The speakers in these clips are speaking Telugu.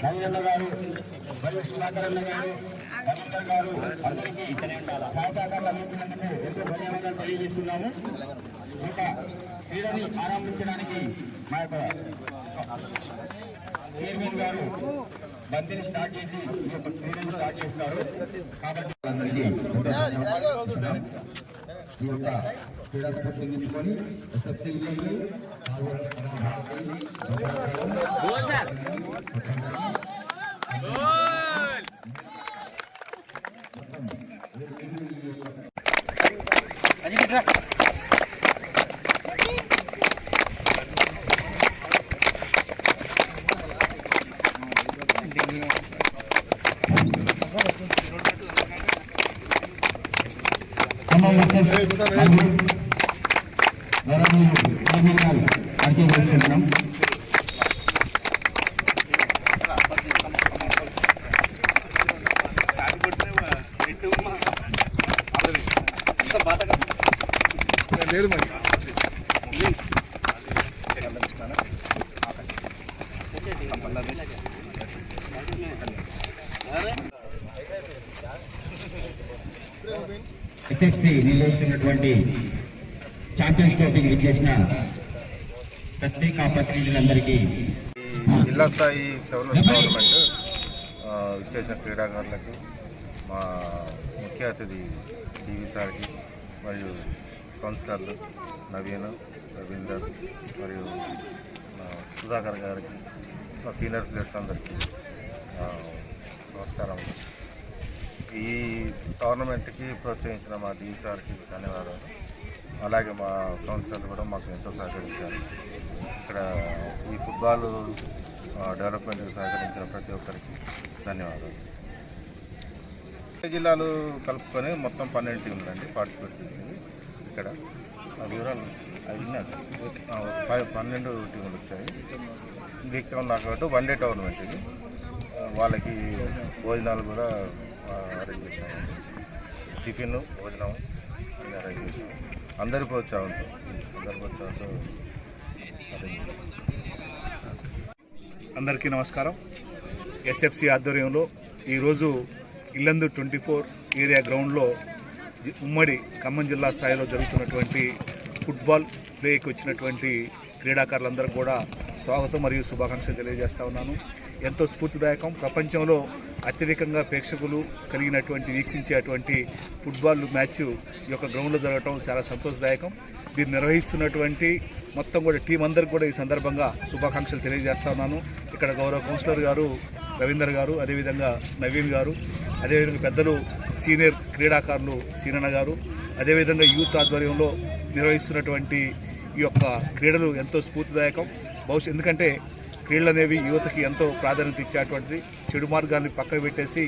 శంకరన్న గారు రవీందర్ గారు గారు అందరికీ సహకారాలు అందించినందుకు ఎంతో ధన్యవాదాలు తెలియజేస్తున్నాము. ఇక క్రీడని ఆరంభించడానికి మా యొక్క చైర్మన్ గారు బంతిని స్టార్ట్ చేసి ఈ యొక్క క్రీడను స్టార్ట్ చేస్తారు. కాబట్టి అందరికీ ఎంతో ధన్యవాదాలు ఈ యొక్క క్రీడా స్ఫూర్తించుకొని ఎస్ఎఫ్సీ పరిచయం చేసుకుంటున్నాం లేరు మరి ఎస్ఎఫ్సి విచ్చేసిన జిల్లా స్థాయి సెవెన్ టోర్నమెంట్ ఇచ్చేసిన క్రీడాకారులకి మా ముఖ్య అతిథి డివి సార్కి మరియు కౌన్సిలర్లు నవీన్ రవీందర్ మరియు సుధాకర్ గారికి మా సీనియర్ ప్లేయర్స్ అందరికీ నమస్కారం. ఈ టోర్నమెంట్కి ప్రోత్సహించిన మా డివి సార్కి ధన్యవాదాలు. అలాగే మా కౌన్సిలర్లు కూడా మాకు ఎంతో సహకరించారు. ఇక్కడ ఈ ఫుట్బాల్ డెవలప్మెంట్కి సహకరించిన ప్రతి ఒక్కరికి ధన్యవాదాలు. జిల్లాలు కలుపుకొని మొత్తం పన్నెండు టీంలు అండి పార్టిసిపేట్ చేసింది ఇక్కడ. ఆ వివరాలు అవి పన్నెండు టీములు వచ్చాయి. Week knockout one day tournament ఇది. వాళ్ళకి భోజనాలు కూడా అరేంజ్ చేశాము టిఫిన్ భోజనం అరేంజ్ చేశాము అందరి ప్రోత్సాహంతో అందరి ప్రోత్సాహంతో అందరికీ నమస్కారం. ఎస్ఎఫ్సి ఆధ్వర్యంలో ఈరోజు ఇల్లందు ట్వంటీ ఫోర్ ఏరియా గ్రౌండ్లో జి- ఉమ్మడి ఖమ్మం జిల్లా స్థాయిలో జరుగుతున్నటువంటి ఫుట్బాల్ ప్లేకి వచ్చినటువంటి క్రీడాకారులందరూ కూడా స్వాగతం మరియు శుభాకాంక్షలు తెలియజేస్తా ఉన్నాను. ఎంతో స్ఫూర్తిదాయకం. ప్రపంచంలో అత్యధికంగా ప్రేక్షకులు కలిగినటువంటి వీక్షించేటువంటి ఫుట్బాల్ మ్యాచ్ ఈ యొక్క గ్రౌండ్లో జరగటం చాలా సంతోషదాయకం. దీన్ని నిర్వహిస్తున్నటువంటి మొత్తం కూడా టీం అందరికి కూడా ఈ సందర్భంగా శుభాకాంక్షలు తెలియజేస్తా ఉన్నాను. ఇక్కడ గౌరవ కౌన్సిలర్ గారు రవీందర్ గారు అదేవిధంగా నవీన్ గారు అదేవిధంగా పెద్దలు సీనియర్ క్రీడాకారులు సీనన్న గారు అదేవిధంగా యూత్ ఆధ్వర్యంలో నిర్వహిస్తున్నటువంటి ఈ యొక్క క్రీడలు ఎంతో స్ఫూర్తిదాయకం. బహుశా ఎందుకంటే క్రీడలు అనేవి యువతకి ఎంతో ప్రాధాన్యత ఇచ్చేటువంటిది. చెడు మార్గాన్ని పక్కకు పెట్టేసి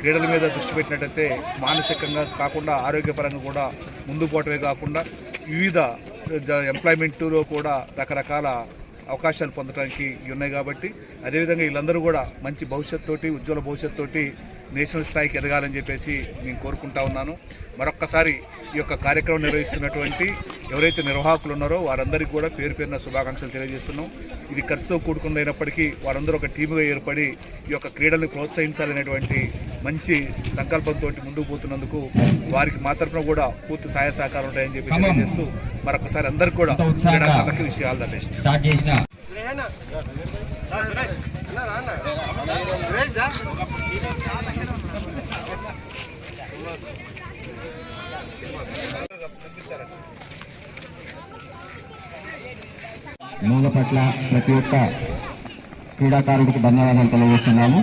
క్రీడల మీద దృష్టి పెట్టినట్టయితే మానసికంగా కాకుండా ఆరోగ్యపరంగా కూడా ముందు పోవటమే కాకుండా వివిధ జ- ఎంప్లాయ్మెంట్లో కూడా రకరకాల అవకాశాలు పొందడానికి ఉన్నాయి కాబట్టి అదేవిధంగా వీళ్ళందరూ కూడా మంచి భవిష్యత్తు ఉజ్వల భవిష్యత్తు నేషనల్ స్థాయికి ఎదగాలని చెప్పేసి నేను కోరుకుంటా ఉన్నాను. మరొక్కసారి ఈ యొక్క కార్యక్రమం నిర్వహిస్తున్నటువంటి ఎవరైతే నిర్వాహకులు ఉన్నారో వారందరికీ కూడా పేరు పేరున శుభాకాంక్షలు తెలియజేస్తున్నాం. ఇది ఖర్చుతో కూడుకుందైనప్పటికీ వారందరూ ఒక టీముగా ఏర్పడి ఈ యొక్క క్రీడల్ని ప్రోత్సహించాలనేటువంటి మంచి సంకల్పంతో ముందుకు పోతున్నందుకు వారికి మా తరపున కూడా పూర్తి సహాయ సహకారం ఉంటాయని చెప్పి తెలియజేస్తూ మరొకసారి అందరికీ కూడా క్రీడాకారులకి విషయం ఆల్ ద బెస్ట్. మూల పట్ల ప్రతి ఒక్క క్రీడాకారుడికి ధన్యవాదాలు తెలియజేస్తున్నాము.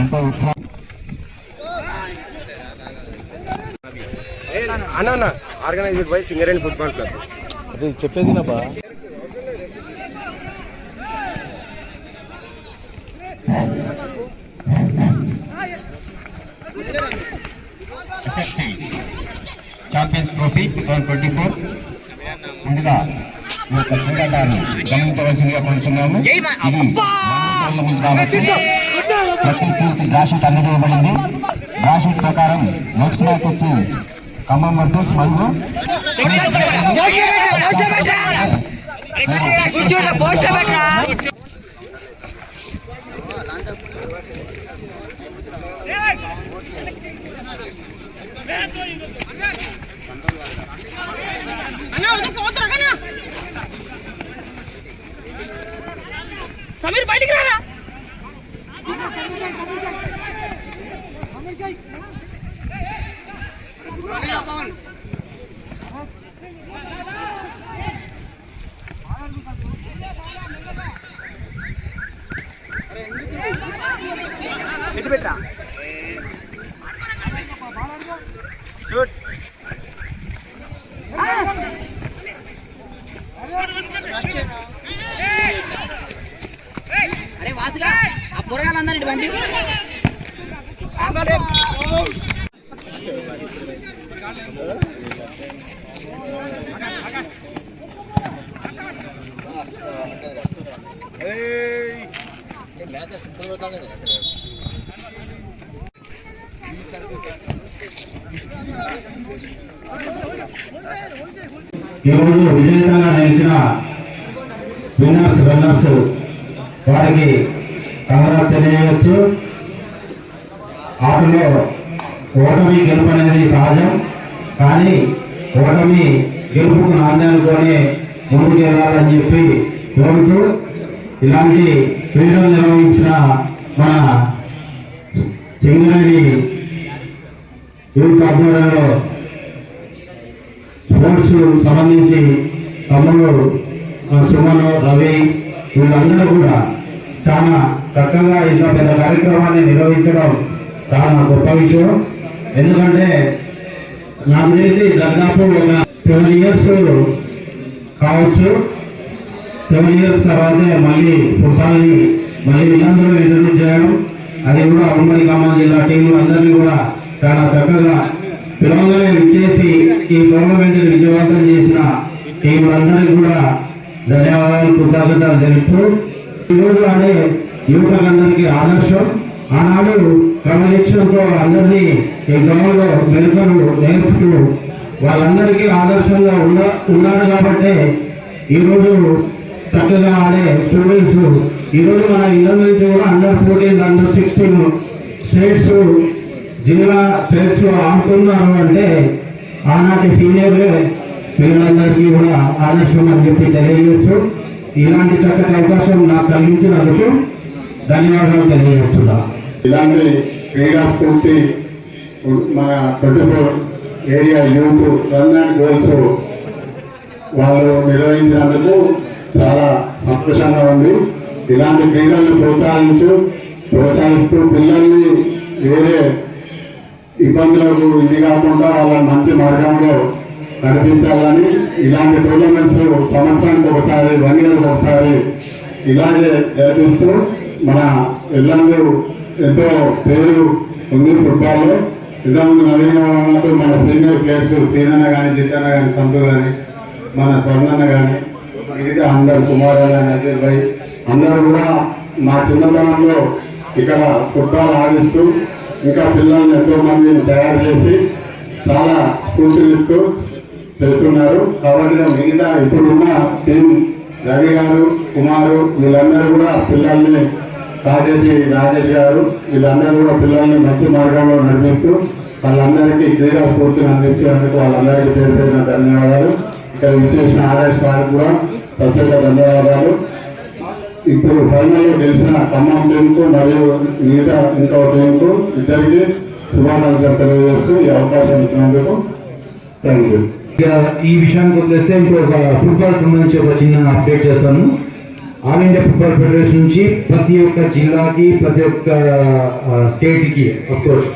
ఎంతో ఉత్సాహం. అన్న organized by Singareni football club. అది చెప్పేది నా champions trophy two thousand twenty four ముందుగా ఈ యొక్క క్రీడాకారులు గమనించవలసిందిగా కోరుచున్నాము. ప్రతి పూర్తి డ్రాషీట్ అందజేయబడింది. డ్రాషీట్ ప్రకారం నెక్స్ట్ కొత్త వచ్చి ఖమ్మం వర్సెస్ మంజు పోస్ట్ సమీర్ బయటికి రారా? సమీర్ ఈరోజు విజేతంగా నిలిచిన విన్నర్స్ రన్నర్స్ వారికి కంగరా తెలియజేస్తూ ఆటలో ఓటమి గెలుపు అనేది సహజం. కానీ ఓటమి గెలుపుకు నాంది కొనే ముందుకు చెప్పి కోరుతూ ఇలాంటి క్రీడలు నిర్వహించిన మన సింగరేణి యూత్ ఆధ్వర్యంలో స్పోర్ట్స్ సంబంధించి తమ్ముడు సుమను సుమన్ రవి వీళ్ళందరూ కూడా చాలా చక్కగా ఇంత పెద్ద కార్యక్రమాన్ని నిర్వహించడం చాలా గొప్ప విషయం. ఎందుకంటే నాకు తెలిసి దాదాపు ఒక సెవెన్ ఇయర్స్ కావచ్చు. సెవెన్ ఇయర్స్ తర్వాతే మళ్ళీ ఫుట్బాల్ని మళ్ళీ వీళ్ళందరూ ఇంట్రడ్యూస్ చేయడం. అది కూడా ఉమ్మడి ఖమ్మం జిల్లా టీంలు అందరినీ కూడా చాలా చక్కగా పిలవగానే విచ్చేసి ఈ టోర్నమెంట్ని విజయవంతం చేసిన టీంలందరికీ కూడా ధన్యవాదాలు కృతజ్ఞతలు తెలుపుతూ ఈరోజు అనే యువకులందరికీ ఆదర్శం. ఆనాడు క్రమశిక్షణతో అందరినీ ఈ గ్రౌండ్లో మెరుగలు నేర్పుతూ వాళ్ళందరికీ ఆదర్శంగా ఉండ ఉన్నారు కాబట్టే ఈరోజు చక్కగా ఆడే స్టూడెంట్స్ ఈరోజు మన ఇళ్ళ నుంచి కూడా under fourteen under sixteen states జిల్లా స్టేట్స్ ఆడుతున్నారు అంటే ఆనాటి సీనియర్లే పిల్లలందరికీ కూడా ఆదర్శం అని చెప్పి తెలియజేస్తూ ఇలాంటి చక్కటి అవకాశం నాకు కలిగించినందుకు ధన్యవాదాలు తెలియజేస్తున్నాను. ఇలాంటి క్రీడా స్ఫూర్తి మన twenty area youth run and goals వాళ్ళు నిర్వహించినందుకు చాలా సంతోషంగా ఉంది. ఇలాంటి క్రీడలను ప్రోత్సహించు ప్రోత్సహిస్తూ పిల్లల్ని వేరే ఇబ్బందులకు ఇది కాకుండా వాళ్ళని మంచి మార్గంలో నడిపించాలని ఇలాంటి టోర్నమెంట్స్ సంవత్సరానికి ఒకసారి వన్ ఇయర్ ఒకసారి ఇలాగే జరిపిస్తూ మన ఇల్లందు ఎంతో పేరు ఉంది ఫుట్బాల్లో ఇంతకుముందు నవీన ఉన్నట్టు మన సీనియర్ ప్లేయర్స్ సీనన్న కానీ జిత్తన్న కానీ సంతు కానీ మన స్వర్ణన్న కానీ మిగతా అందరు కుమారన్న నజీర్ భాయ్ అందరూ కూడా మా చిన్నతనంలో ఇక్కడ ఫుట్బాల్ ఆడిస్తూ ఇంకా పిల్లల్ని ఎంతో మందిని తయారు చేసి చాలా స్ఫూర్తినిస్తూ చేస్తున్నారు. కాబట్టి మిగతా ఇప్పుడున్న టీం రవి గారు కుమారు వీళ్ళందరూ కూడా పిల్లల్ని రాజేష్ రాజేష్ గారు వీళ్ళందరూ కూడా పిల్లల్ని మంచి మార్గంలో నడిపిస్తూ వాళ్ళందరికీ క్రీడా స్ఫూర్తిని అందించినందుకు వాళ్ళందరికీ పేరు పేరున ధన్యవాదాలు. ఇక్కడ విచ్చేసిన ఆర్ఎస్ సార్ కూడా ప్రత్యేక ధన్యవాదాలు. ఇప్పుడు ఫైనల్లో గెలిచిన ఖమ్మం టీంకు మరియు మిగతా ఇంకో టీంకు ఇద్దరికి శుభాకాంక్షలు తెలియజేస్తూ ఈ అవకాశం ఇచ్చినందుకు థ్యాంక్ యూ ఈ విషయానికి వదిలేస్తే ఇంకొక ఫుట్బాల్ సంబంధించి ఒక చిన్న అప్డేట్ చేస్తాను. ఆనంద ఫుట్బాల్ ఫెడరేషన్ నుంచి ప్రతి ఒక్క జిల్లాకి ప్రతి ఒక్క స్టేట్కి కోర్స్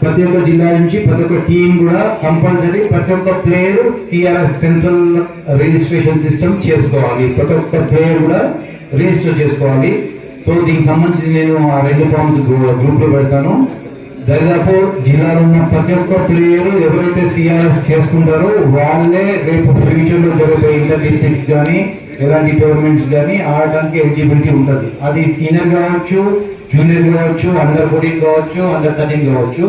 ప్రతి ఒక్క జిల్లా నుంచి ప్రతి ఒక్క టీం కూడా కంపల్సరీ ప్రతి ఒక్క player CRS central registration system చేసుకోవాలి. ప్రతి ఒక్క ప్లేయర్ కూడా రిజిస్టర్ చేసుకోవాలి. సో దీనికి సంబంధించి నేను ఆ రెండు ఫార్మ్స్ గ్రూప్లో పెడతాను. దాదాపు జిల్లాలో ఉన్న ప్రతి ఒక్క ప్లేయర్ ఎవరైతే సిఆర్ఎస్ చేసుకుంటారో వాళ్ళే రేపు ఫ్యూచర్లో జరిగే ఇంటర్ డిస్ట్రిక్ట్స్ కానీ ఎలాంటి టోర్నమెంట్స్ కానీ ఆడడానికి ఎలిజిబిలిటీ ఉంటుంది. అది సీనియర్ కావచ్చు జూనియర్ కావచ్చు అండర్ ఫోర్టీన్ కావచ్చు అండర్ థర్టీన్ కావచ్చు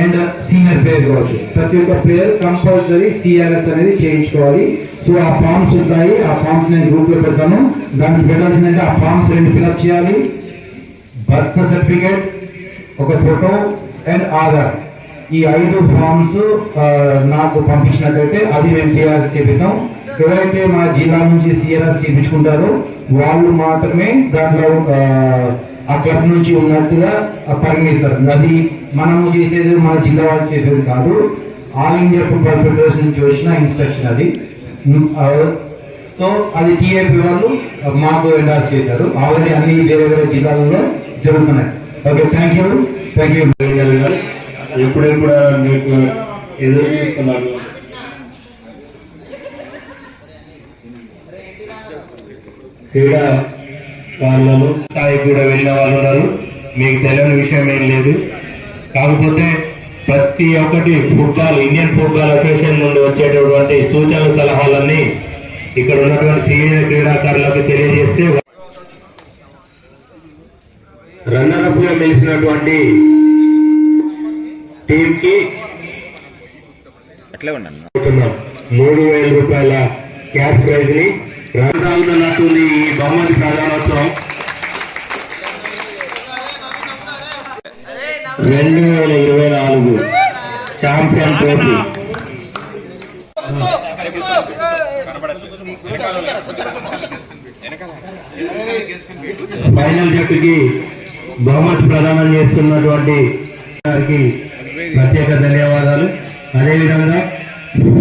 అండ్ సీనియర్ ప్లేయర్ కావచ్చు. ప్రతి ఒక్క ప్లేయర్ కంపల్సరీ సిఆర్ఎస్ అనేది చేయించుకోవాలి. సో ఆ ఫామ్స్ ఉంటాయి. ఆ ఫామ్స్ నేను గ్రూప్లో పెడతాను. దానికి పెట్టాల్సిందంటే ఆ ఫామ్స్ రెండు ఫిల్అప్ చేయాలి. బర్త్ సర్టిఫికేట్ ఒక ఫోటో అండ్ ఆధార్. ఈ ఐదు ఫామ్స్ నాకు పంపించినట్లయితే అది మేము సిఆర్ఎస్ చేపిస్తాం. ఎవరైతే మా జిల్లా నుంచి సిఆర్ఎస్ చేయించుకుంటారో వాళ్ళు మాత్రమే దాంట్లో ఆ, ఆ క్లబ్ నుంచి ఉన్నట్టుగా పరిగణిస్తారు. అది మనము చేసేది మన జిల్లా వాళ్ళు చేసేది కాదు. ఆల్ ఇండియా ఫుట్బాల్ ఫెడరేషన్ నుంచి వచ్చిన ఇన్స్ట్రక్షన్ అది. సో అది టీఏపీ వాళ్ళు మాకు ఎండార్స్ చేశారు. ఆల్రెడీ అన్ని వేరే వేరే జిల్లాలలో జరుగుతున్నాయి. Okay thank you thank you ఎప్పుడెప్పుడు మీకు ఎదురు చూస్తున్నారు? క్రీడా వాళ్ళను స్థాయి కూడా వెళ్ళిన వాళ్ళు ఉన్నారు. మీకు తెలియని విషయం ఏం లేదు. కాకపోతే ప్రతి ఒక్కటి ఫుట్బాల్ ఇండియన్ ఫుట్బాల్ అసోసియేషన్ నుండి వచ్చేటటువంటి సూచన సలహాలన్నీ ఇక్కడ ఉన్నటువంటి సీనియర్ క్రీడాకారులకు తెలియజేస్తే రన్నరప్గా నిలిచినటువంటి టీం కి. మూడు వేల రూపాయల క్యాష్ ప్రైజ్ని రానున్నట్టుంది ఈ బహుమతి ప్రధానోత్సవం రెండు వేల ఇరవై నాలుగు ఛాంపియన్ ట్రోఫీ. ఫైనల్ జట్టుకి బహుమతి ప్రదానం చేస్తున్నటువంటి ప్రత్యేక ధన్యవాదాలు. అదేవిధంగా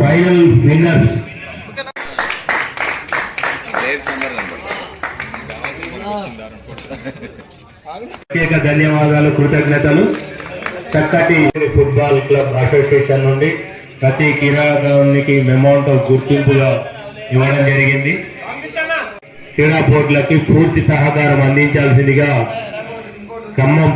ఫైనల్ విన్నర్స్ ప్రత్యేక ధన్యవాదాలు కృతజ్ఞతలు. చక్కటి ఫుట్బాల్ క్లబ్ అసోసియేషన్ నుండి ప్రతి క్రీడాకారునికి అమౌంట్ గుర్తింపుగా ఇవ్వడం జరిగింది. క్రీడా బోర్డులకి పూర్తి సహకారం అందించాల్సిందిగా ఖమ్మం